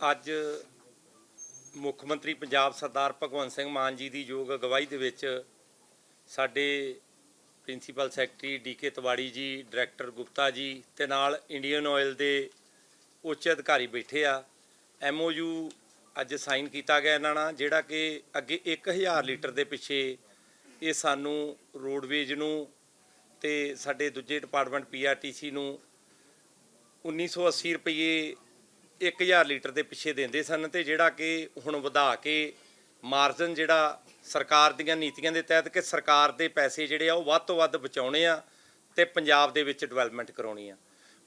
ਅੱਜ ਮੁੱਖ ਮੰਤਰੀ ਪੰਜਾਬ ਸਰਦਾਰ ਭਗਵੰਤ ਸਿੰਘ ਮਾਨ ਜੀ ਦੀ ਯੋਗ ਅਗਵਾਈ ਦੇ ਵਿੱਚ ਸਾਡੇ ਪ੍ਰਿੰਸੀਪਲ ਸੈਕਟਰੀ ਡੀਕੇ ਤਵਾੜੀ ਜੀ, ਡਾਇਰੈਕਟਰ ਗੁਪਤਾ ਜੀ ਤੇ ਨਾਲ ਇੰਡੀਅਨ ਆਇਲ ਦੇ ਉੱਚ ਅਧਿਕਾਰੀ ਬੈਠੇ ਆ। ਐਮਓਯੂ ਅੱਜ ਸਾਈਨ ਕੀਤਾ ਗਿਆ ਇਹਨਾਂ ਨਾਲ, ਜਿਹੜਾ ਕਿ ਅੱਗੇ 1000 ਲੀਟਰ ਦੇ ਪਿੱਛੇ ਇਹ ਸਾਨੂੰ ਰੋਡਵੇਜ ਨੂੰ ਤੇ ਸਾਡੇ ਦੂਜੇ ਡਿਪਾਰਟਮੈਂਟ ਪੀਆਰਟੀਸੀ ਨੂੰ 1980 ਰੁਪਏ 1000 ਲੀਟਰ ਦੇ ਪਿੱਛੇ ਦਿੰਦੇ ਸਨ ਤੇ ਜਿਹੜਾ ਕਿ ਹੁਣ ਵਧਾ ਕੇ ਮਾਰਜਨ ਜਿਹੜਾ ਸਰਕਾਰ ਦੀਆਂ ਨੀਤੀਆਂ ਦੇ ਤਹਿਤ ਕਿ ਸਰਕਾਰ ਦੇ ਪੈਸੇ ਜਿਹੜੇ ਆ ਉਹ ਵੱਧ ਤੋਂ ਵੱਧ ਬਚਾਉਣੇ ਆ ਤੇ ਪੰਜਾਬ ਦੇ ਵਿੱਚ ਡਿਵੈਲਪਮੈਂਟ ਕਰਾਉਣੀ ਆ।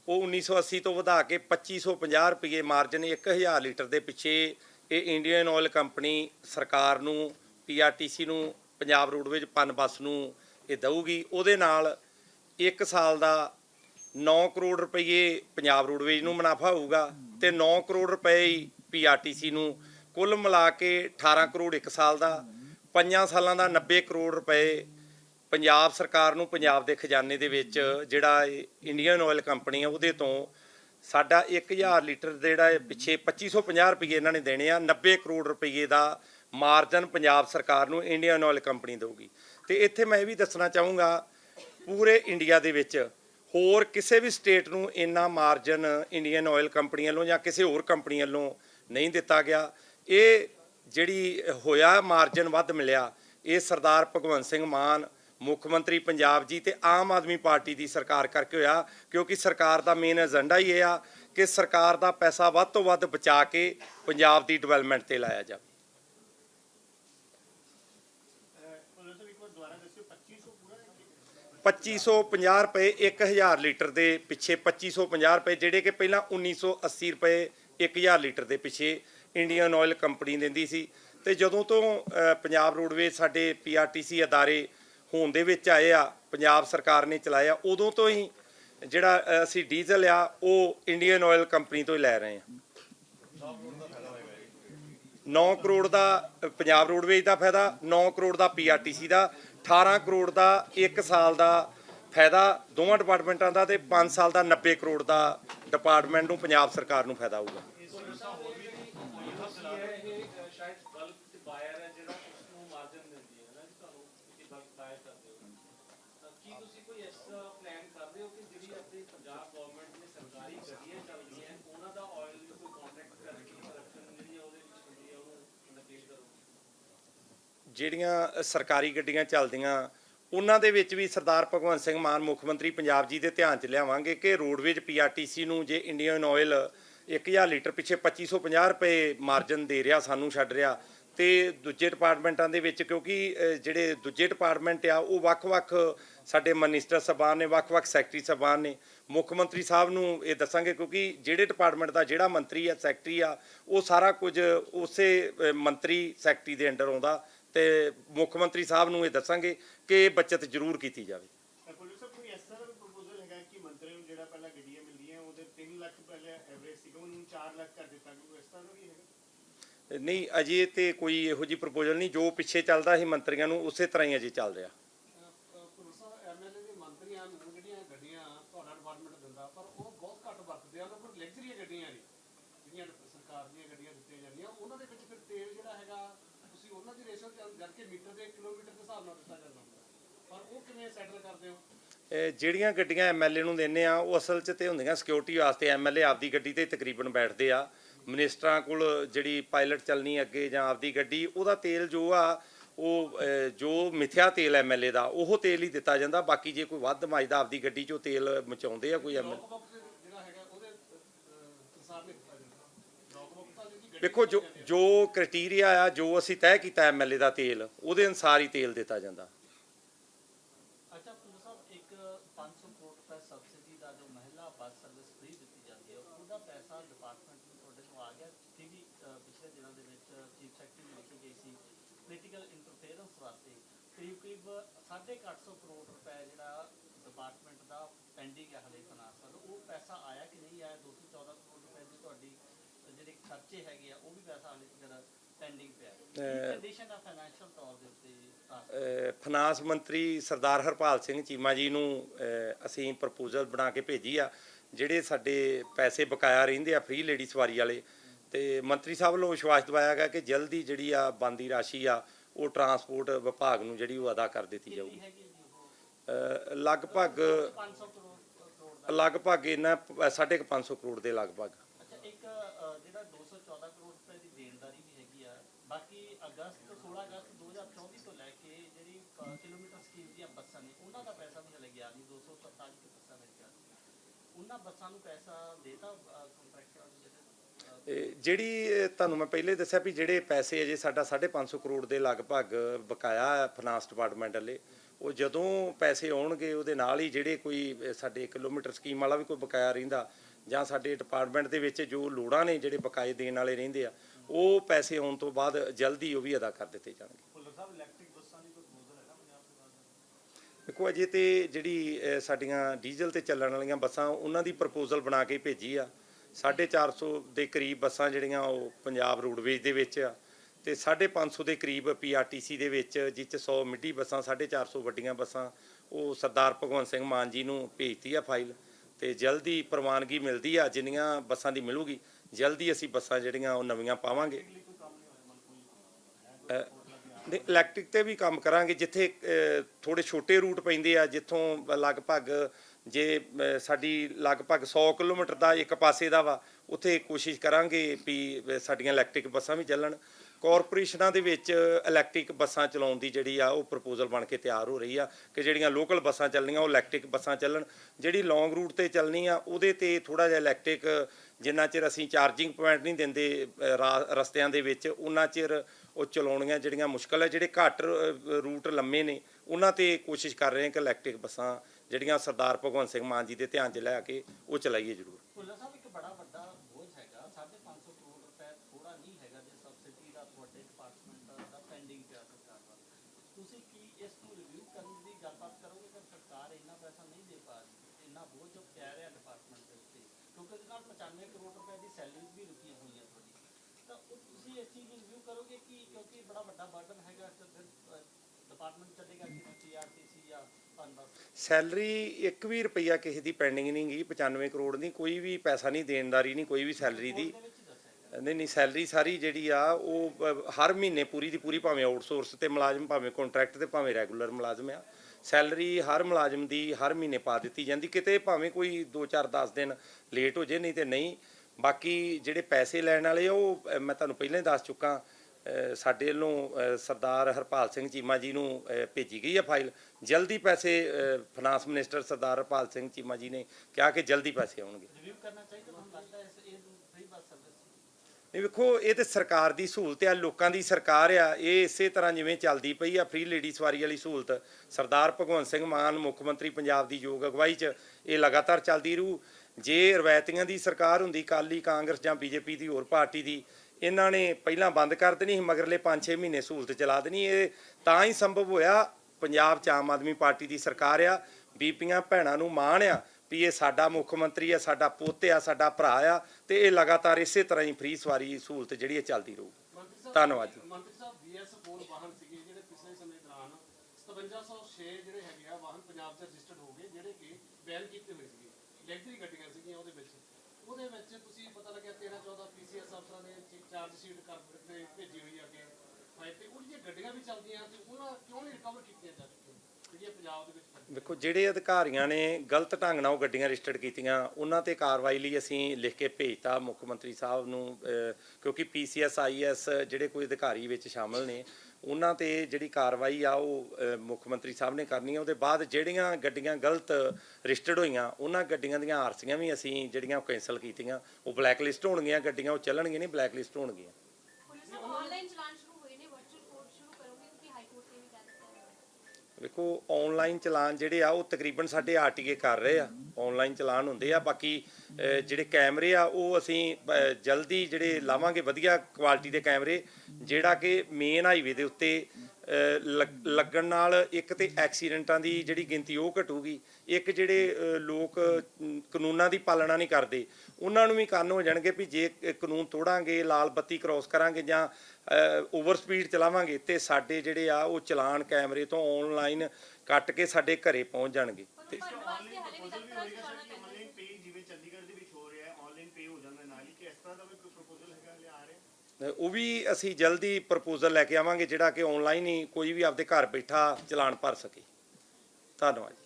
ਉਹ 1980 ਤੋਂ ਵਧਾ ਕੇ 2550 ਰੁਪਏ ਮਾਰਜਨ 1000 ਲੀਟਰ ਦੇ ਪਿੱਛੇ ਇਹ ਇੰਡੀਅਨ ਆਇਲ ਕੰਪਨੀ ਸਰਕਾਰ ਨੂੰ ਪੀਆਰਟੀਸੀ ਨੂੰ, ਪੰਜਾਬ ਰੋਡਵੇਜ ਪਨ ਬੱਸ ਨੂੰ ਇਹ ਦਊਗੀ। ਉਹਦੇ ਨਾਲ ਇੱਕ ਸਾਲ ਦਾ 9 ਕਰੋੜ ਰੁਪਏ ਪੰਜਾਬ ਰੋਡਵੇਜ ਨੂੰ ਮੁਨਾਫਾ ਹੋਊਗਾ ਤੇ 9 ਕਰੋੜ ਰੁਪਏ ਹੀ ਪੀਆਰਟੀਸੀ ਨੂੰ ਕੁੱਲ ਮਿਲਾ ਕੇ 18 ਕਰੋੜ ਇੱਕ ਸਾਲ ਦਾ, ਪੰਜਾਂ ਸਾਲਾਂ ਦਾ 90 ਕਰੋੜ ਰੁਪਏ ਪੰਜਾਬ ਸਰਕਾਰ ਨੂੰ ਪੰਜਾਬ ਦੇ ਖਜ਼ਾਨੇ ਦੇ ਵਿੱਚ ਜਿਹੜਾ ਇਹ ਇੰਡੀਅਨ ਆਇਲ ਕੰਪਨੀ ਆ ਉਹਦੇ ਤੋਂ ਸਾਡਾ 1000 ਲੀਟਰ ਜਿਹੜਾ ਇਹ ਪਿੱਛੇ 2550 ਰੁਪਏ ਇਹਨਾਂ ਨੇ ਦੇਣੇ ਆ 90 ਕਰੋੜ ਰੁਪਏ ਦਾ ਮਾਰਜਨ ਪੰਜਾਬ ਸਰਕਾਰ ਨੂੰ ਇੰਡੀਅਨ ਆਇਲ ਕੰਪਨੀ ਦੇਊਗੀ। ਤੇ ਇੱਥੇ ਮੈਂ ਇਹ ਵੀ ਦੱਸਣਾ ਚਾਹੂੰਗਾ, ਪੂਰੇ ਇੰਡੀਆ ਦੇ ਵਿੱਚ ਹੋਰ ਕਿਸੇ ਵੀ ਸਟੇਟ ਨੂੰ ਇੰਨਾ ਮਾਰਜਨ ਇੰਡੀਅਨ ਆਇਲ ਕੰਪਨੀ ਵੱਲੋਂ ਜਾਂ ਕਿਸੇ ਹੋਰ ਕੰਪਨੀ ਵੱਲੋਂ ਨਹੀਂ ਦਿੱਤਾ ਗਿਆ। ਇਹ ਜਿਹੜੀ ਹੋਇਆ ਮਾਰਜਨ ਵੱਧ ਮਿਲਿਆ, ਇਹ ਸਰਦਾਰ ਭਗਵੰਤ ਸਿੰਘ ਮਾਨ, ਮੁੱਖ ਮੰਤਰੀ ਪੰਜਾਬ ਜੀ ਤੇ ਆਮ ਆਦਮੀ ਪਾਰਟੀ ਦੀ ਸਰਕਾਰ ਕਰਕੇ ਹੋਇਆ, ਕਿਉਂਕਿ ਸਰਕਾਰ ਦਾ ਮੇਨ ਏਜੰਡਾ ਹੀ ਇਹ ਆ ਕਿ ਸਰਕਾਰ ਦਾ ਪੈਸਾ ਵੱਧ ਤੋਂ ਵੱਧ ਬਚਾ ਕੇ ਪੰਜਾਬ ਦੀ ਡਿਵੈਲਪਮੈਂਟ ਤੇ ਲਾਇਆ ਜਾਵੇ। 2550 ਰੁਪਏ 1000 ਲੀਟਰ ਦੇ ਪਿੱਛੇ 2550 ਰੁਪਏ, ਜਿਹੜੇ ਕਿ ਪਹਿਲਾਂ 1980 ਰੁਪਏ 1000 ਲੀਟਰ ਦੇ ਪਿੱਛੇ ਇੰਡੀਅਨ ਆਇਲ ਕੰਪਨੀ ਦਿੰਦੀ ਸੀ। ਤੇ ਜਦੋਂ ਤੋਂ ਪੰਜਾਬ ਰੋਡਵੇਜ਼ ਸਾਡੇ ਪੀਆਰਟੀਸੀ ਅਦਾਰੇ ਹੋਣ ਦੇ ਵਿੱਚ ਆਏ ਆ, ਪੰਜਾਬ ਸਰਕਾਰ ਨੇ ਚਲਾਇਆ, ਉਦੋਂ ਤੋਂ ਹੀ ਜਿਹੜਾ ਅਸੀਂ ਡੀਜ਼ਲ ਆ, ਉਹ ਇੰਡੀਅਨ ਆਇਲ ਕੰਪਨੀ ਤੋਂ ਹੀ ਲੈ ਰਹੇ ਆ। 9 ਕਰੋੜ ਦਾ ਪੰਜਾਬ ਰੋਡਵੇਜ਼ ਦਾ ਫਾਇਦਾ 9 ਕਰੋੜ ਦਾ ਪੀਆਰਟੀਸੀ ਦਾ 18 ਕਰੋੜ ਦਾ 1 ਸਾਲ ਦਾ ਫਾਇਦਾ ਦੋਵਾਂ ਡਿਪਾਰਟਮੈਂਟਾਂ ਦਾ ਤੇ 5 ਸਾਲ ਦਾ 90 ਕਰੋੜ ਦਾ ਡਿਪਾਰਟਮੈਂਟ ਨੂੰ ਪੰਜਾਬ ਸਰਕਾਰ ਨੂੰ ਫਾਇਦਾ ਹੋਊਗਾ। ਕੀ ਤੁਸੀਂ ਕੋਈ ਐਸਾ ਪਲਾਨ ਕਰਦੇ ਹੋ ਕਿ ਜਿਹੜੀ ਆਪਣੀ ਪੰਜਾਬ ਗਵਰਨਮੈਂਟ ਦੀਆਂ ਸਰਕਾਰੀ ਗੱਡੀਆਂ ਚੱਲਦੀਆਂ ਉਹਨਾਂ ਦਾ ਆਇਲ ਵੀ ਕੋਈ ਕੰਟਰੈਕਟ ਕਰਕੇ ਪ੍ਰੋਡਕਸ਼ਨ ਜਿਹੜੀ ਆ ਉਹਦੇ ਵਿੱਚ ਹੁੰਦੀ ਆ ਉਹਨੂੰ ਨਕੇਲ ਕਰੋ ਜਿਹੜੀਆਂ ਸਰਕਾਰੀ ਗੱਡੀਆਂ ਚੱਲਦੀਆਂ, ਉਹਨਾਂ ਦੇ ਵਿੱਚ ਵੀ ਸਰਦਾਰ ਭਗਵੰਤ ਸਿੰਘ ਮਾਨ ਮੁੱਖ ਮੰਤਰੀ ਪੰਜਾਬ ਜੀ ਦੇ ਧਿਆਨ 'ਚ ਲਿਆਵਾਂਗੇ ਕਿ ਰੋਡਵੇਜ ਪੀਆਰਟੀਸੀ ਨੂੰ ਜੇ ਇੰਡੀਅਨ ਆਇਲ 1000 ਲੀਟਰ ਪਿੱਛੇ 2550 ਰੁਪਏ ਮਾਰਜਨ ਦੇ ਰਿਹਾ, ਸਾਨੂੰ ਛੱਡ ਰਿਹਾ, ਤੇ ਦੂਜੇ ਡਿਪਾਰਟਮੈਂਟਾਂ ਦੇ ਵਿੱਚ ਕਿਉਂਕਿ ਜਿਹੜੇ ਦੂਜੇ ਡਿਪਾਰਟਮੈਂਟ ਆ, ਉਹ ਵੱਖ-ਵੱਖ ਸਾਡੇ ਮਨਿਸਟਰ ਸਾਹਿਬਾਨ ਨੇ, ਵੱਖ-ਵੱਖ ਸੈਕਟਰੀ ਸਾਹਿਬਾਨ ਨੇ, ਮੁੱਖ ਮੰਤਰੀ ਸਾਹਿਬ ਨੂੰ ਇਹ ਦੱਸਾਂਗੇ ਕਿਉਂਕਿ ਜਿਹੜੇ ਡਿਪਾਰਟਮੈਂਟ ਦਾ ਜਿਹੜਾ ਮੰਤਰੀ ਆ, ਸੈਕਟਰੀ ਆ, ਉਹ ਸਾਰਾ ਕੁਝ ਉਸੇ ਮੰਤਰੀ, ਸੈਕਟਰੀ ਦੇ ਅੰਡਰ ਆਉਂਦਾ ਤੇ ਮੁੱਖ ਮੰਤਰੀ ਸਾਹਿਬ ਨੂੰ ਇਹ ਦੱਸਾਂਗੇ ਕਿ ਇਹ ਬੱਚਤ ਜ਼ਰੂਰ ਕੀਤੀ ਜਾਵੇ। ਪੁਲਿਸ ਸਾਹਿਬ ਕੋਈ ਇਸ ਤਰ੍ਹਾਂ ਦਾ ਪ੍ਰਪੋਜ਼ਲ ਹੈਗਾ ਕਿ ਮੰਤਰੀ ਨੂੰ ਜਿਹੜਾ ਪਹਿਲਾਂ ਗੱਡੀਆਂ ਮਿਲਦੀਆਂ ਉਹਦੇ 3 ਲੱਖ ਪਹਿਲੇ ਐਵਰੇਜ ਸੀਗਾ ਉਹਨੂੰ 4 ਲੱਖ ਕਰ ਦਿੱਤਾ ਗਿਆ ਇਸ ਤਰ੍ਹਾਂ ਦਾ ਵੀ ਹੈਗਾ? ਨਹੀਂ ਅਜੇ ਤੇ ਕੋਈ ਇਹੋ ਜੀ ਪ੍ਰਪੋਜ਼ਲ ਨਹੀਂ ਜੋ ਪਿੱਛੇ ਚੱਲਦਾ ਸੀ ਮੰਤਰੀਆਂ ਨੂੰ ਉਸੇ ਤਰ੍ਹਾਂ ਹੀ ਅਜੇ ਚੱਲ ਰਿਹਾ। ਪੁਲਿਸ ਐਮਐਲਏ ਦੇ ਮੰਤਰੀਆਂ ਨੂੰ ਜਿਹੜੀਆਂ ਗੱਡੀਆਂ ਤੁਹਾਡਾ ਡਿਪਾਰਟਮੈਂਟ ਦਿੰਦਾ ਪਰ ਉਹ ਬਹੁਤ ਘੱਟ ਵਰਤਦੇ ਆ ਉਹਨਾਂ ਕੋਲ ਲਗਜ਼ਰੀ ਗੱਡੀਆਂ ਨੇ ਜਿਹੜੀਆਂ ਸਰਕਾਰ ਦੀਆਂ ਗੱਡੀਆਂ ਦਿੱਤੀਆਂ ਜਾਂਦੀਆਂ ਉਹਨਾਂ ਦੇ ਵਿੱਚ ਫਿਰ ਤੇਲ ਜਿਹੜਾ ਹੈਗਾ ਤੁਸੀਂ ਉਹਨਾਂ ਦੀ ਰੇਸ਼ੋ ਜਦ ਕਿ ਮੀਟਰ ਦੇ ਕਿਲੋਮੀਟਰ ਦੇ ਹਿਸਾਬ ਨਾਲ ਦਿੱਤਾ ਜਾਂਦਾ ਪਰ ਉਹ ਕਿਵੇਂ ਸੈਟਲ ਕਰਦੇ ਹੋ? ਇਹ ਜਿਹੜੀਆਂ ਗੱਡੀਆਂ ਐਮਐਲਏ ਨੂੰ ਦਿੰਨੇ ਆ ਉਹ ਅਸਲ 'ਚ ਤੇ ਹੁੰਦੀਆਂ ਸਿਕਿਉਰਿਟੀ ਵਾਸਤੇ। ਐਮਐਲਏ ਆਪਦੀ ਗੱਡੀ ਤੇ ਤਕਰੀਬਨ ਬੈਠਦੇ ਆ। ਮਿਨਿਸਟਰਾਂ ਕੋਲ ਜਿਹੜੀ ਪਾਇਲਟ ਚੱਲਣੀ ਅੱਗੇ ਜਾਂ ਆਪਦੀ ਗੱਡੀ ਉਹਦਾ ਤੇਲ ਜੋ ਆ ਉਹ ਜੋ ਮਿਥਿਆ ਤੇਲ ਐਮਐਲਏ ਦਾ ਉਹ ਤੇਲ ਹੀ ਦਿੱਤਾ ਜਾਂਦਾ। ਬਾਕੀ ਜੇ ਕੋਈ ਵੱਧ ਮੱਝਦਾ ਆਪਦੀ ਗੱਡੀ 'ਚੋਂ ਤੇਲ ਮਚਾਉਂਦੇ ਆ ਕੋਈ ਐਮਐਲਏ ਲੌਕ ਬਾਕਸ ਜਿਹੜਾ ਹੈਗਾ ਉਹਦੇ ਅਨੁਸਾਰ ਨਹੀਂ ਦਿੱਤਾ ਜਾਂਦਾ ਲੌਕ ਬਾਕਸ ਤਾਂ ਜਿਹੜੀ ਗੱਡੀ ਵੇਖੋ ਜੋ ਜੋ ਕ੍ਰਾਈਟੇਰੀਆ ਆ, ਜੋ ਅਸੀਂ ਤੈਅ ਕੀਤਾ ਐਮਐਲਏ ਦਾ ਤੇਲ, ਉਹਦੇ ਅਨਸਾਰ ਹੀ ਤੇਲ ਦਿੱਤਾ ਜਾਂਦਾ। ਅੱਛਾ ਪੁਲਿਸ ਸਾਹਿਬ, ਇੱਕ 500 ਕਰੋੜ ਰੁਪਏ ਸਬਸਿਡੀ ਦਾ ਜੋ ਮਹਿਲਾ ਬੱਸ ਸਰਵਿਸ ਫ੍ਰੀ ਦਿੱਤੀ ਜਾਂਦੀ ਹੈ, ਉਹਦਾ ਪੈਸਾ ਡਿਪਾਰਟਮੈਂਟ ਨੂੰ ਤੁਹਾਡੇ ਤੋਂ ਆ ਗਿਆ। ਸੀਗੀ ਪਿਛਲੇ ਦਿਨਾਂ ਦੇ ਵਿੱਚ ਚੀਫ ਸੈਕਟਰੀ ਨੂੰ ਲਿਖੀ ਗਈ ਸੀ ਪੋਲੀਟੀਕਲ ਇੰਟਰਫੇਰੈਂਸ ਵਾਸਤੇ। ਕਰੀਬ ਕਰੀਬ 850 ਕਰੋੜ ਰੁਪਏ ਜਿਹੜਾ ਡਿਪਾਰਟਮੈਂਟ ਦਾ ਪੈਂਡਿੰਗ ਹੈ ਹਲੇ ਫਾਈਨਾਂਸ ਵੱਲ, ਉਹ ਪੈਸਾ ਆਇਆ ਕਿ ਨਹੀਂ ਆਇਆ? 214 ਕਰੋੜ ਰੁਪਏ ਦੀ ਤੁਹਾਡੀ ਜਿਹੜੇ ਖਰਚੇ ਹੈਗੇ ਆ ਉਹ ਵੀ ਪੈਸਾ ਹਲੇ ਤੱਕ ਪੈਂਡਿੰਗ ਪਿਆ। ਹੈ ਕੰਡੀਸ਼ਨ ਆ ਫਾਈਨੈਂਸ਼ੀਅਲ ਤੌਰ ਦੇ ਉੱਤੇ ਟ੍ਰਾਂਸਫਰ ਅਹ ਫਾਈਨਾਂਸ ਮੰਤਰੀ ਸਰਦਾਰ ਹਰਪਾਲ ਸਿੰਘ ਚੀਮਾ ਜੀ ਨੂੰ ਅਸੀਂ ਪ੍ਰਪੋਜ਼ਲ ਬਣਾ ਕੇ ਭੇਜੀ ਆ ਜਿਹੜੇ ਸਾਡੇ ਪੈਸੇ ਬਕਾਇਆ ਰਹਿੰਦੇ ਆ ਫ੍ਰੀ ਲੇਡੀ ਸਵਾਰੀ ਵਾਲੇ। ਤੇ ਮੰਤਰੀ ਸਾਹਿਬ ਵੱਲੋਂ ਵਿਸ਼ਵਾਸ ਦਿਵਾਇਆ ਗਿਆ ਕਿ ਜਲਦੀ ਜਿਹੜੀ ਆ ਬੰਦੀ ਰਾਸ਼ੀ ਆ ਉਹ ਟਰਾਂਸਪੋਰਟ ਵਿਭਾਗ ਨੂੰ ਜਿਹੜੀ ਉਹ ਅਦਾ ਕਰ ਦਿੱਤੀ ਜਾਊਗੀ। ਲਗਭਗ 500 ਕਰੋੜ ਕਰੋੜ ਦਾ ਲਗਭਗ ਇਹਨਾਂ 550 ਕਰੋੜ ਦੇ ਲਗਭਗ। 14 ਕਰੋੜ ਰੁਪਏ ਦੀ ਦੇਣਦਾਰੀ ਵੀ ਹੈਗੀ ਆ। ਬਾਕੀ ਅਗਸਤ 16 ਅਗਸਤ 2024 ਤੋਂ ਲੈ ਕੇ ਜਿਹੜੀ ਕਿਲੋਮੀਟਰ ਸਕੀਮ ਦੀਆਂ ਬੱਸਾਂ ਨੇ, ਉਹਨਾਂ ਦਾ ਪੈਸਾ ਵੀ ਹਲੇ ਗਿਆ ਨਹੀਂ 247 ਬੱਸਾਂ ਮਿਲ ਗਿਆ ਉਹਨਾਂ ਬੱਸਾਂ ਨੂੰ ਪੈਸਾ ਦੇਤਾ ਕੰਟਰੈਕਟਰਾਂ ਨੂੰ ਜਿਹੜੇ ਜਿਹੜੀ ਤੁਹਾਨੂੰ ਮੈਂ ਪਹਿਲੇ ਦੱਸਿਆ ਵੀ ਜਿਹੜੇ ਪੈਸੇ ਅਜੇ ਸਾਡਾ 550 ਕਰੋੜ ਦੇ ਲਗਭਗ ਬਕਾਇਆ ਫਾਈਨਾਂਸ ਡਿਪਾਰਟਮੈਂਟ ਵਾਲੇ, ਉਹ ਜਦੋਂ ਪੈਸੇ ਆਉਣਗੇ, ਉਹਦੇ ਨਾਲ ਹੀ ਜਿਹੜੇ ਕੋਈ ਸਾਡੇ ਕਿਲੋਮੀਟਰ ਸਕੀਮ ਵਾਲਾ ਵੀ ਕੋਈ ਬਕਾਇਆ ਰਹਿੰਦਾ ਜਾਂ ਸਾਡੇ ਡਿਪਾਰਟਮੈਂਟ ਦੇ ਵਿੱਚ ਜੋ ਲੋੜਾਂ ਨੇ ਜਿਹੜੇ ਬਕਾਏ ਦੇਣ ਵਾਲੇ ਰਹਿੰਦੇ ਆ ਉਹ ਪੈਸੇ ਆਉਣ ਤੋਂ ਬਾਅਦ ਜਲਦੀ ਉਹ ਵੀ ਅਦਾ ਕਰ ਦਿੱਤੇ ਜਾਣਗੇ। ਦੇਖੋ ਅਜੇ ਤੇ ਜਿਹੜੀ ਸਾਡੀਆਂ ਡੀਜ਼ਲ ਤੇ ਚੱਲਣ ਵਾਲੀਆਂ ਬੱਸਾਂ ਉਹਨਾਂ ਦੀ ਪ੍ਰਪੋਜ਼ਲ ਬਣਾ ਕੇ ਭੇਜੀ ਆ। 450 ਦੇ ਕਰੀਬ ਬੱਸਾਂ ਜਿਹੜੀਆਂ ਉਹ ਪੰਜਾਬ ਰੋਡਵੇਜ਼ ਦੇ ਵਿੱਚ ਆ ਤੇ 550 ਦੇ ਕਰੀਬ ਪੀਆਰਟੀਸੀ ਦੇ ਵਿੱਚ ਜਿਸ 'ਚ 100 ਮਿੱਡੀ ਬੱਸਾਂ 450 ਵੱਡੀਆਂ ਬੱਸਾਂ ਉਹ ਸਰਦਾਰ ਭਗਵੰਤ ਸਿੰਘ ਮਾਨ ਜੀ ਨੂੰ ਭੇਜਤੀ ਆ ਫਾਈਲ ਤੇ ਜਲਦੀ ਪ੍ਰਵਾਨਗੀ ਮਿਲਦੀ ਆ ਜਿੰਨੀਆਂ ਬੱਸਾਂ ਦੀ ਮਿਲੂਗੀ ਜਲਦੀ ਅਸੀਂ ਬੱਸਾਂ ਜਿਹੜੀਆਂ ਉਹ ਨਵੀਆਂ ਪਾਵਾਂਗੇ। ਇਲੈਕਟ੍ਰਿਕ ਤੇ ਵੀ ਕੰਮ ਕਰਾਂਗੇ ਜਿੱਥੇ ਅ, ਥੋੜੇ ਛੋਟੇ ਰੂਟ ਪੈਂਦੇ ਆ ਜਿੱਥੋਂ ਲਗਭਗ ਜੇ ਸਾਡੀ ਲਗਭਗ 100 ਕਿਲੋਮੀਟਰ ਦਾ ਇੱਕ ਪਾਸੇ ਦਾ ਵਾ ਉੱਥੇ ਕੋਸ਼ਿਸ਼ ਕਰਾਂਗੇ ਵੀ ਸਾਡੀਆਂ ਇਲੈਕਟ੍ਰਿਕ ਬੱਸਾਂ ਵੀ ਚੱਲਣ। ਕਾਰਪੋਰੇਸ਼ਨਾਂ ਦੇ ਵਿੱਚ ਇਲੈਕਟ੍ਰਿਕ ਬੱਸਾਂ ਚਲਾਉਣ ਦੀ ਜਿਹੜੀ ਆ ਉਹ ਪ੍ਰਪੋਜ਼ਲ ਬਣ ਕੇ ਤਿਆਰ ਹੋ ਰਹੀ ਆ ਕਿ ਜਿਹੜੀਆਂ ਲੋਕਲ ਬੱਸਾਂ ਚੱਲਣੀਆਂ, ਉਹ ਇਲੈਕਟ੍ਰਿਕ ਬੱਸਾਂ ਚੱਲਣ। ਜਿਹੜੀ ਲੌਂਗ ਰੂਟ ਤੇ ਚੱਲਣੀ ਆ, ਉਹਦੇ ਤੇ ਥੋੜਾ ਜਿਹਾ ਇਲੈਕਟ੍ਰਿਕ ਜਿੰਨਾ ਚਿਰ ਅਸੀਂ ਚਾਰਜਿੰਗ ਪੁਆਇੰਟ ਨਹੀਂ ਦਿੰਦੇ ਰਾ- ਰਸਤਿਆਂ ਦੇ ਵਿੱਚ, ਉਹਨਾਂ ਚਿਰ ਉਹ ਚਲਾਉਣੀਆਂ ਜਿਹੜੀਆਂ ਮੁਸ਼ਕਲ ਹੈ ਜਿਹੜੇ ਘੱਟ ਰੂਟ ਲੰਮੇ ਨੇ, ਉਹਨਾਂ ਤੇ ਕੋਸ਼ਿਸ਼ ਕਰ ਰਹੇ ਹਾਂ ਕਿ ਇਲੈਕਟ੍ਰਿਕ ਬੱਸਾਂ ਜਿਹੜੀਆਂ ਸਰਦਾਰ ਭਗਵੰਤ ਸਿੰਘ ਮਾਨ ਜੀ ਦੇ ਧਿਆਨ 'ਚ ਲੈ ਕੇ ਉਹ ਚਲਾਈਏ ਜ਼ਰੂਰ। ਭੁੱਲਰ ਸਾਹਿਬ, ਇੱਕ ਬੜਾ ਵੱਡਾ ਬੋਝ ਹੈਗਾ 550 ਕਰੋੜ ਰੁਪਏ ਥੋੜਾ ਨਹੀਂ ਹੈਗਾ ਜੇ ਸਬਸਿਡੀ ਦਾ ਤੁਹਾਡੇ ਡਿਪਾਰਟਮੈਂਟ ਦਾ ਪੈਂਡਿੰਗ ਪਿਆ ਸਰਕਾਰ ਦਾ। ਤੁਸੀਂ ਕੀ ਇਸ ਨੂੰ ਰਿਵਿਊ ਕਰਨ ਦੀ ਗੱਲਬਾਤ ਕਰੋਗੇ? ਕਿ ਸਰਕਾਰ ਇੰਨਾ ਪੈਸਾ ਨਹੀਂ ਦੇ ਪਾ ਰਹੀ ਇੰਨਾ ਬੋਝ ਜੋ ਪੈ ਰਿਹਾ ਡਿਪਾਰਟਮੈਂਟ ਦੇ ਉੱਤੇ। ਕਿਉਂਕਿ ਉਹਦੇ ਨਾਲ 95 ਕਰੋੜ ਰੁਪਏ ਦੀ ਸੈਲਰੀਜ਼ ਵੀ ਰੁਕੀਆਂ ਹੋਈਆਂ ਤੁਹਾਡੀ ਤਾਂ ਉਹ ਤੁਸੀਂ ਇਸ ਚੀਜ਼ ਨੂੰ ਰਿਵਿਊ ਕਰੋਗੇ ਕਿ ਕਿਉਂਕਿ ਬੜਾ ਵੱਡਾ ਬਰਡਨ ਹੈਗਾ ਡਿਪਾਰਟਮੈਂਟ ਚੱਲੇਗਾ ਕਿ ਪੀਆਰਟੀਸੀ ਜਾਂ ਸੈਲਰੀ ਇੱਕ ਵੀ ਰੁਪਈਆ ਕਿਸੇ ਦੀ ਪੈਂਡਿੰਗ ਨਹੀਂ ਗਈ 95 ਕਰੋੜ ਦੀ ਕੋਈ ਵੀ ਪੈਸਾ ਨਹੀਂ ਦੇਣਦਾਰੀ ਨਹੀਂ ਕੋਈ ਵੀ ਸੈਲਰੀ ਦੀ। ਨਹੀਂ ਨਹੀਂ ਸੈਲਰੀ ਸਾਰੀ ਜਿਹੜੀ ਆ ਉਹ ਹਰ ਮਹੀਨੇ ਪੂਰੀ ਦੀ ਪੂਰੀ ਭਾਵੇਂ ਆਊਟਸੋਰਸ ਤੇ ਮੁਲਾਜ਼ਮ ਭਾਵੇਂ ਕੰਟਰੈਕਟ ਤੇ ਭਾਵੇਂ ਰੈਗੂਲਰ ਮੁਲਾਜ਼ਮ ਆ। ਸੈਲਰੀ ਹਰ ਮੁਲਾਜ਼ਮ ਦੀ ਹਰ ਮਹੀਨੇ ਪਾ ਦਿੱਤੀ ਜਾਂਦੀ ਕਿਤੇ ਭਾਵੇਂ ਕੋਈ 2-4 10 ਦਿਨ ਲੇਟ ਹੋ ਜੇ ਨਹੀਂ ਤੇ ਨਹੀਂ। ਬਾਕੀ ਜਿਹੜੇ ਪੈਸੇ ਲੈਣ ਵਾਲੇ ਆ, ਉਹ ਮੈਂ ਤੁਹਾਨੂੰ ਪਹਿਲਾਂ ਹੀ ਦੱਸ ਚੁੱਕਾ ਸਾਡੇ ਵੱਲੋਂ ਸਰਦਾਰ ਹਰਪਾਲ ਸਿੰਘ ਚੀਮਾ ਜੀ ਨੂੰ ਭੇਜੀ ਗਈ ਹੈ ਫਾਈਲ ਜਲਦੀ ਪੈਸੇ ਫਾਈਨਾਂਸ ਮਿਨਿਸਟਰ ਸਰਦਾਰ ਹਰਪਾਲ ਸਿੰਘ ਚੀਮਾ ਜੀ ਨੇ ਕਿਹਾ ਕਿ ਜਲਦੀ ਪੈਸੇ ਆਉਣਗੇ। ਰਿਵਿਊ ਕਰਨਾ ਚਾਹੀਦਾ ਤੁਹਾਨੂੰ ਲੱਗਦਾ ਹੈ ਇਹ ਫ੍ਰੀ ਬੱਸ ਸਰਵਿਸ ਨਹੀਂ ਵੇਖੋ, ਇਹ ਤੇ ਸਰਕਾਰ ਦੀ ਸਹੂਲਤ ਆ, ਲੋਕਾਂ ਦੀ ਸਰਕਾਰ ਆ, ਇਹ ਇਸੇ ਤਰ੍ਹਾਂ ਜਿਵੇਂ ਚੱਲਦੀ ਪਈ ਆ ਫ੍ਰੀ ਲੇਡੀ ਸਵਾਰੀ ਵਾਲੀ ਸਹੂਲਤ। ਸਰਦਾਰ ਭਗਵੰਤ ਸਿੰਘ ਮਾਨ, ਮੁੱਖ ਮੰਤਰੀ ਪੰਜਾਬ ਦੀ ਯੋਗ ਅਗਵਾਈ 'ਚ ਇਹ ਲਗਾਤਾਰ ਚੱਲਦੀ ਰਹੂ। ਜੇ ਰਵਾਇਤੀਆਂ ਦੀ ਸਰਕਾਰ ਹੁੰਦੀ ਕਾਲੀ ਕਾਂਗਰਸ ਜਾਂ ਬੀਜੇਪੀ ਦੀ ਹੋਰ ਪਾਰਟੀ ਦੀ, ਇਹਨਾਂ ਨੇ ਪਹਿਲਾਂ ਬੰਦ ਕਰ ਦੇਣੀ ਸੀ, ਮਗਰਲੇ 5-6 ਮਹੀਨੇ ਸਹੂਲਤ ਚਲਾ ਦੇਣੀ। ਇਹ ਤਾਂ ਹੀ ਸੰਭਵ ਹੋਇਆ, ਪੰਜਾਬ 'ਚ ਆਮ ਆਦਮੀ ਪਾਰਟੀ ਦੀ ਸਰਕਾਰ ਆ, ਬੀਪੀਆਂ ਭੈਣਾਂ ਨੂੰ ਮਾਣ ਆ ਵੀ ਇਹ ਸਾਡਾ ਮੁੱਖ ਮੰਤਰੀ ਆ ਸਾਡਾ ਪੁੱਤ ਆ ਸਾਡਾ ਭਰਾ ਆ ਤੇ ਇਹ ਲਗਾਤਾਰ ਇਸੇ ਤਰ੍ਹਾਂ ਹੀ ਫ੍ਰੀ ਸਵਾਰੀ ਸਹੂਲਤ ਜਿਹੜੀ ਹੈ ਚੱਲਦੀ ਰਹੂ। ਧੰਨਵਾਦ ਜੀ। ਮੰਤਰੀ ਸਾਹਿਬ BS4 ਵਾਹਨ ਸੀਗੇ ਜਿਹੜੇ ਪਿਛਲੇ ਸਮੇਂ ਦੌਰਾਨ 5706 ਜਿਹੜੇ ਹੈਗੇ ਆ ਵਾਹਨ ਪੰਜਾਬ 'ਚ ਰਜਿਸਟਰਡ ਹੋ ਗਏ ਜਿਹੜੇ ਕਿ ਬੈਨ ਕੀਤੇ ਹੋਏ ਸੀਗੇ ਲੈਗਰੀ ਗੱਡੀਆਂ ਸੀਗੀਆਂ ਉਹਦੇ ਵਿੱਚ। ਉਹਦੇ ਵਿੱਚ ਤੁਸੀਂ ਪਤਾ ਲੱਗਿਆ 13 14 ਪੀਸੀਐਸ ਅਫਸਰਾਂ ਨੇ ਚਾਰਜ ਸ਼ੀਟ ਕਰ ਤੇ ਭੇਜੀ ਹੋਈ ਆ ਅੱਗੇ। ਫਾਈਲ ਤੇ ਉਹ ਜਿਹੜੀਆਂ ਗੱਡੀਆਂ ਵੀ ਚੱਲਦੀਆਂ ਤੇ ਉਹਨਾਂ ਕਿਉਂ ਨਹੀਂ ਰਿਕਵਰ ਕੀਤੀਆਂ ਜਾ ਰਹੀਆਂ ਪੰਜਾਬ ਦੇ ਜਿਹੜੇ ਅਧਿਕਾਰੀਆਂ ਨੇ ਗਲਤ ਢੰਗ ਨਾਲ ਉਹ ਗੱਡੀਆਂ ਰਜਿਸਟਰਡ ਕੀਤੀਆਂ ਉਹਨਾਂ ਤੇ ਕਾਰਵਾਈ ਲਈ ਅਸੀਂ ਲਿਖ ਕੇ ਭੇਜਤਾ ਮੁੱਖ ਮੰਤਰੀ ਸਾਹਿਬ ਨੂੰ ਅਹ, ਕਿਉਂਕਿ ਪੀਸੀਐਸ ਆਈਐਸ ਜਿਹੜੇ ਕੋਈ ਅਧਿਕਾਰੀ ਵਿੱਚ ਸ਼ਾਮਲ ਨੇ ਉਹਨਾਂ ਤੇ ਜਿਹੜੀ ਕਾਰਵਾਈ ਆ ਉਹ ਮੁੱਖ ਮੰਤਰੀ ਸਾਹਿਬ ਨੇ ਕਰਨੀ ਹੈ ਉਹਦੇ ਬਾਅਦ ਜਿਹੜੀਆਂ ਗੱਡੀਆਂ ਗਲਤ ਰਜਿਸਟਰਡ ਹੋਈਆਂ ਉਹਨਾਂ ਗੱਡੀਆਂ ਦੀਆਂ ਆਰਸੀਆਂ ਵੀ ਅਸੀਂ ਜਿਹੜੀਆਂ ਉਹ ਕੈਂਸਲ ਕੀਤੀਆਂ। ਉਹ ਬਲੈਕ ਲਿਸਟ ਹੋਣਗੀਆਂ ਗੱਡੀਆਂ ਉਹ ਚੱਲਣਗੀਆਂ ਨਹੀਂ ਬਲੈਕ ਲਿਸਟ ਹੋਣਗੀਆਂ। ਪੁਲਿਸ ਆਨਲਾਈਨ ਚਲਾਨ ਵੇਖੋ ਆਨਲਾਈਨ ਚਲਾਨ ਜਿਹੜੇ ਆ, ਉਹ ਤਕਰੀਬਨ ਸਾਡੇ ਆਰਟੀਏ ਕਰ ਰਹੇ ਆ। ਆਨਲਾਈਨ ਚਲਾਨ ਹੁੰਦੇ ਆ, ਬਾਕੀ ਜਿਹੜੇ ਕੈਮਰੇ ਆ, ਉਹ ਅਸੀਂ ਜਲਦੀ ਜਿਹੜੇ ਲਾਵਾਂਗੇ, ਵਧੀਆ ਕੁਆਲਿਟੀ ਦੇ ਕੈਮਰੇ, ਜਿਹੜਾ ਕਿ ਮੇਨ ਹਾਈਵੇ ਦੇ ਉੱਤੇ ਲੱਗਣ ਨਾਲ ਇੱਕ ਤੇ ਐਕਸੀਡੈਂਟਾਂ ਦੀ ਜਿਹੜੀ ਗਿਣਤੀ ਉਹ ਘਟੂਗੀ ਇੱਕ ਜਿਹੜੇ ਲੋਕ ਕਾਨੂੰਨਾਂ ਦੀ ਪਾਲਣਾ ਨਹੀਂ ਕਰਦੇ ਉਹਨਾਂ ਨੂੰ ਵੀ ਕੰਨ ਹੋ ਜਾਣਗੇ ਵੀ ਜੇ ਕਾਨੂੰਨ ਤੋੜਾਂਗੇ ਲਾਲ ਬੱਤੀ ਕ੍ਰਾਸ ਕਰਾਂਗੇ ਜਾਂ ਓਵਰ ਸਪੀਡ ਚਲਾਵਾਂਗੇ ਤੇ ਸਾਡੇ ਜਿਹੜੇ ਆ ਉਹ ਚਲਾਨ ਕੈਮਰੇ ਤੋਂ ਆਨਲਾਈਨ ਕੱਟ ਕੇ ਸਾਡੇ ਘਰੇ ਪਹੁੰਚ ਜਾਣਗੇ। ਪਰ ਉਹ ਭਰਨ ਵਾਸਤੇ ਹਾਲੇ ਵੀ ਪ੍ਰਪੋਜ਼ਲ ਵੀ ਦਫ਼ਤਰਾਂ 'ਚ ਹੋਏਗਾ ਜਾਣਾ ਸਰ ਕਿ ਪੈਂਦਾ। ਆਨਲਾਈਨ ਪੇ ਜਿਵੇਂ ਚੰਡੀਗੜ੍ਹ ਦੇ ਵਿੱਚ ਹੋ ਰਿਹਾ ਹੈ ਆਨਲਾਈਨ ਪੇ ਹੋ ਜਾਂਦਾ ਨਾਲ ਹੀ ਕਿ ਇਸ ਤਰ੍ਹਾਂ ਦਾ ਵੀ ਕੋਈ ਪ੍ਰਪੋਜ਼ਲ ਹੈਗਾ ਹਲੇ ਉਹ ਵੀ ਅਸੀਂ ਜਲਦੀ ਪ੍ਰਪੋਜ਼ਲ ਲੈ ਕੇ ਆਵਾਂਗੇ ਜਿਹੜਾ ਕਿ ਆਨਲਾਈਨ ਹੀ ਕੋਈ ਵੀ ਆਪਦੇ ਘਰ ਬੈਠਾ ਚਲਾਨ ਭਰ ਸਕੇ। ਧੰਨਵਾਦ ਜੀ।